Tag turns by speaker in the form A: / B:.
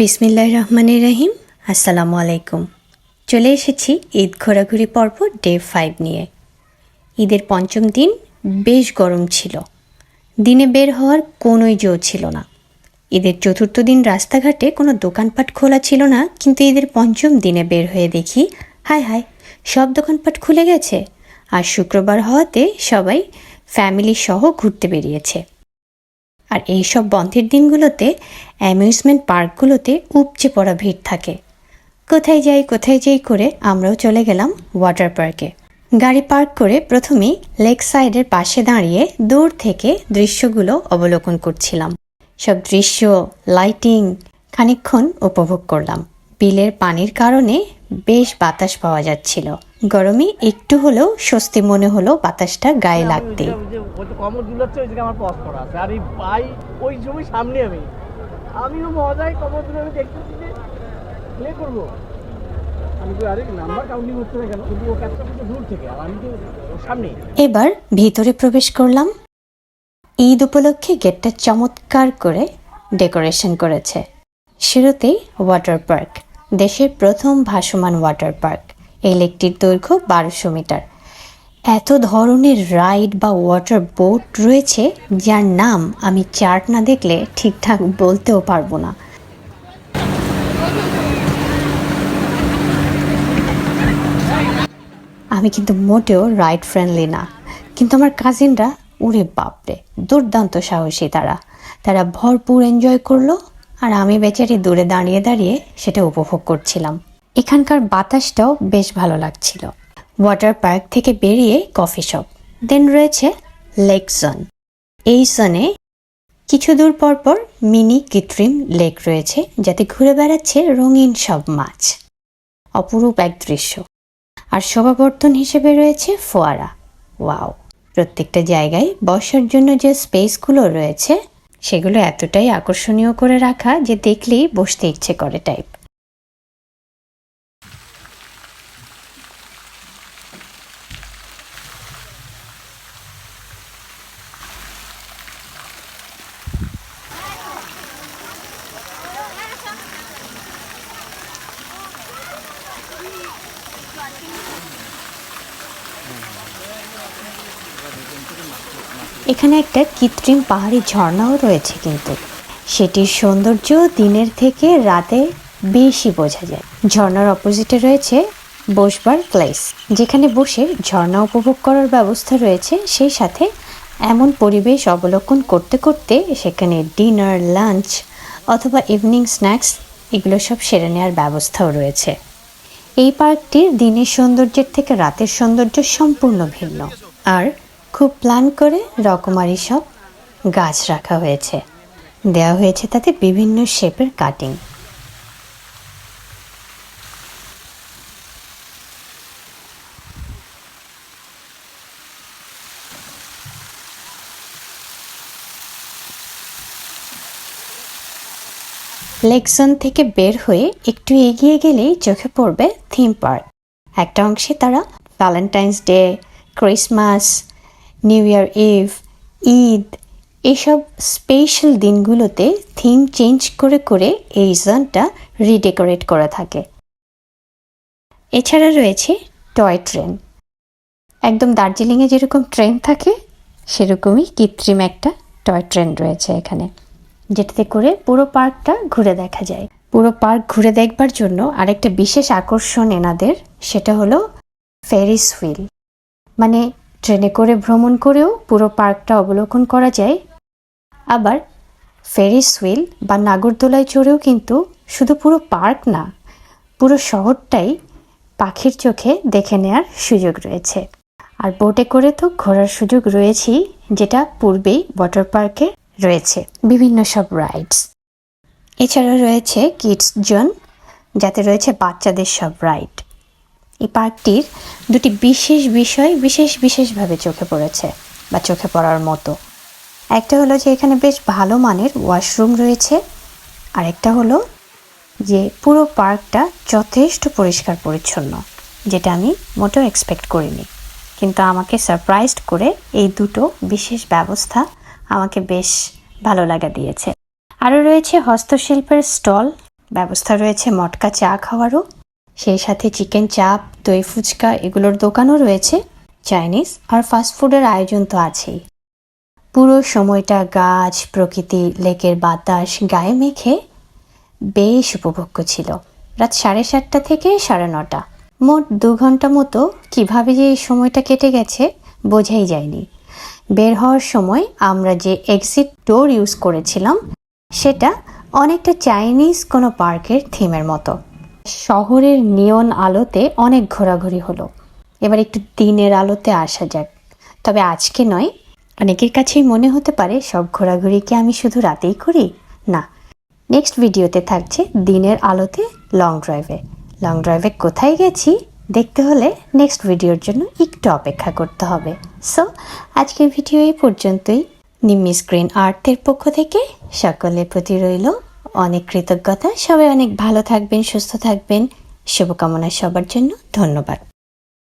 A: বিসমিল্লাহ রহমানের রহিম। আসসালামু আলাইকুম। চলে এসেছি ঈদ ঘোরাঘুরি পর্ব ডে ফাইভ নিয়ে। ঈদের পঞ্চম দিন বেশ গরম ছিল। দিনে বের হওয়ার কোনোই জো ছিল না। ঈদের চতুর্থ দিন রাস্তাঘাটে কোনো দোকানপাট খোলা ছিল না, কিন্তু ঈদের পঞ্চম দিনে বের হয়ে দেখি, হায় হায়, সব দোকানপাট খুলে গেছে। আর শুক্রবার হওয়াতে সবাই ফ্যামিলি সহ ঘুরতে বেরিয়েছে। আর এই সব বন্ধের দিনগুলোতে, অ্যামিউজমেন্ট পার্কগুলোতে উপচে পড়া ভিড় থাকে। কোথায় যাই কোথায় যাই করে আমরাও চলে গেলাম ওয়াটার পার্কে গাড়ি পার্ক করে প্রথমেই লেক সাইডের পাশে দাঁড়িয়ে দূর থেকে দৃশ্যগুলো অবলোকন করছিলাম। সব দৃশ্য লাইটিং খানিকক্ষণ উপভোগ করলাম। বিলের পানির কারণে বেশ বাতাস পাওয়া যাচ্ছিল। গরমে একটু হলেও স্বস্তি মনে হলো বাতাসটা গায়ে লাগতেই
B: ওই যে ওই তো কমর দুলাচ্ছে ওই আমার পজ করা আছে। আর এই পাই ওই সময় সামনে আমি। আমিও মজায় কমর দেখতেছি যে প্লে করব।
A: এবার ভিতরে প্রবেশ করলাম। ঈদ উপলক্ষে গেটটা চমৎকার করে ডেকোরেশন করেছে। শুরুতেই ওয়াটার পার্ক দেশের প্রথম ভাসমান ওয়াটার পার্ক এই লেকটির দৈর্ঘ্য বারোশো মিটার। এত ধরনের রাইড বা ওয়াটার বোট রয়েছে, যার নাম আমি চার্ট না দেখলে ঠিকঠাক বলতেও পারব না। আমি কিন্তু মোটেও রাইড ফ্রেন্ডলি না, কিন্তু আমার কাজিনরা উরে বাপরে, দুর্দান্ত সাহসী তারা। তারা ভরপুর এনজয় করল, আর আমি বেচারি দূরে দাঁড়িয়ে দাঁড়িয়ে সেটা উপভোগ করছিলাম। এখানকার বাতাসটাও বেশ ভালো লাগছিল। ওয়াটার পার্ক থেকে বেরিয়ে কফি শপ। দেন রয়েছে লেক জোন এই জোনে কিছু দূর পর পর মিনি কৃত্রিম লেক রয়েছে, যাতে ঘুরে বেড়াচ্ছে রঙিন সব মাছ। অপরূপ এক দৃশ্য। আর শোভাবর্ধন হিসেবে রয়েছে ফোয়ারা। ওয়াও! প্রত্যেকটা জায়গায় বসার জন্য যে স্পেসগুলো রয়েছে, সেগুলো এতটাই আকর্ষণীয় করে রাখা যে দেখলেই বসতে ইচ্ছে করে টাইপ এখানে একটা কৃত্রিম পাহাড়ি ঝর্ণাও রয়েছে কিন্তু। সেটির সৌন্দর্য দিনের থেকে রাতে বেশি বোঝা যায়। ঝর্ণার অপোজিটে রয়েছে বসবার প্লেস যেখানে বসে ঝর্ণা উপভোগ করার ব্যবস্থা রয়েছে। সেই সাথে এমন পরিবেশ অবলোকন করতে করতে সেখানে ডিনার লাঞ্চ অথবা ইভিনিং স্ন্যাক্স এগুলো সব সেরে নেওয়ার ব্যবস্থাও রয়েছে। এই পার্কটির দিনের সৌন্দর্যের থেকে রাতের সৌন্দর্য সম্পূর্ণ ভিন্ন। আর খুব প্ল্যান করে রকমারি সব গাছ রাখা হয়েছে। দেওয়া হয়েছে তাতে বিভিন্ন শেপের কাটিং। লেকজন থেকে বের হয়ে একটু এগিয়ে গেলেই চোখে পড়বে থিম পার্ক। একটা অংশে তারা Valentine's day, Christmas new year eve Eid এসব স্পেশাল দিনগুলোতে থিম চেঞ্জ করে করে এই জোনটা রিডেকোরেট করা থাকে। এছাড়া রয়েছে টয় ট্রেন একদম দার্জিলিংয়ে যেরকম ট্রেন থাকে, সেরকমই কৃত্রিম একটা টয় ট্রেন রয়েছে এখানে, যেটাতে করে পুরো পার্কটা ঘুরে দেখা যায়। পুরো পার্ক ঘুরে দেখবার জন্য আরেকটা বিশেষ আকর্ষণ এনাদের, সেটা হলো ফেরিস হুইল মানে ট্রেনে করে ভ্রমণ করেও পুরো পার্কটা অবলোকন করা যায়। আবার ফেরিস হুইল বা নাগরদোলায় চড়েও কিন্তু শুধু পুরো পার্ক না, পুরো শহরটাই পাখির চোখে দেখে নেয়ার সুযোগ রয়েছে। আর বোটে করে তো ঘোরার সুযোগ রয়েছেই, যেটা পূর্বেই ওয়াটার পার্কে রয়েছে। বিভিন্ন সব রাইডস। এছাড়া রয়েছে কিডস জোন, যাতে রয়েছে বাচ্চাদের সব রাইড। এই পার্কটির দুটি বিশেষ বিষয় বিশেষ বিশেষভাবে চোখে পড়েছে বা চোখে পড়ার মতো। একটা হলো যে এখানে বেশ ভালো মানের ওয়াশরুম রয়েছে। আরেকটা হলো যে পুরো পার্কটা যথেষ্ট পরিষ্কার পরিচ্ছন্ন, যেটা আমি মোটেও এক্সপেক্ট করিনি। কিন্তু আমাকে সারপ্রাইজড করে এই দুটো বিশেষ ব্যবস্থা আমাকে বেশ ভালো লাগা দিয়েছে। আরও রয়েছে হস্তশিল্পের স্টল, ব্যবস্থা রয়েছে মটকা চা খাওয়ারও। সেই সাথে চিকেন চাপ, দই ফুচকা এগুলোর দোকানও রয়েছে। চাইনিজ আর ফাস্টফুডের আয়োজন তো আছেই। পুরো সময়টা গাছ, প্রকৃতি, লেকের বাতাস গায়ে মেখে বেশ উপভোগ্য ছিল। রাত সাড়ে সাতটা থেকে সাড়ে নটা। মোট দু ঘণ্টা মতো কীভাবে যে এই সময়টা কেটে গেছে বোঝাই যায়নি। বের হওয়ার সময় আমরা যে এক্সিট ডোর ইউজ করেছিলাম, সেটা অনেকটা চাইনিজ কোনো পার্কের থিমের মতো। শহরের নিয়ন আলোতে অনেক ঘোরাঘুরি হলো। এবার একটু দিনের আলোতে আসা যাক। তবে আজকে নয়, অনেকের কাছেই মনে হতে পারে সব ঘোরাঘুরি কি আমি শুধু রাতেই করি? না। নেক্সট ভিডিওতে থাকছে দিনের আলোতে লং ড্রাইভে। লং ড্রাইভে কোথায় গেছি দেখতে হলে নেক্সট ভিডিওর জন্য একটু অপেক্ষা করতে হবে। সো, আজকের ভিডিও এই পর্যন্তই। নিম্মি স্ক্রিন আর্টের পক্ষ থেকে সকলের প্রতি রইল অনেক কৃতজ্ঞতা। সবাই অনেক ভালো থাকবেন সুস্থ থাকবেন। শুভকামনা সবার জন্য। ধন্যবাদ।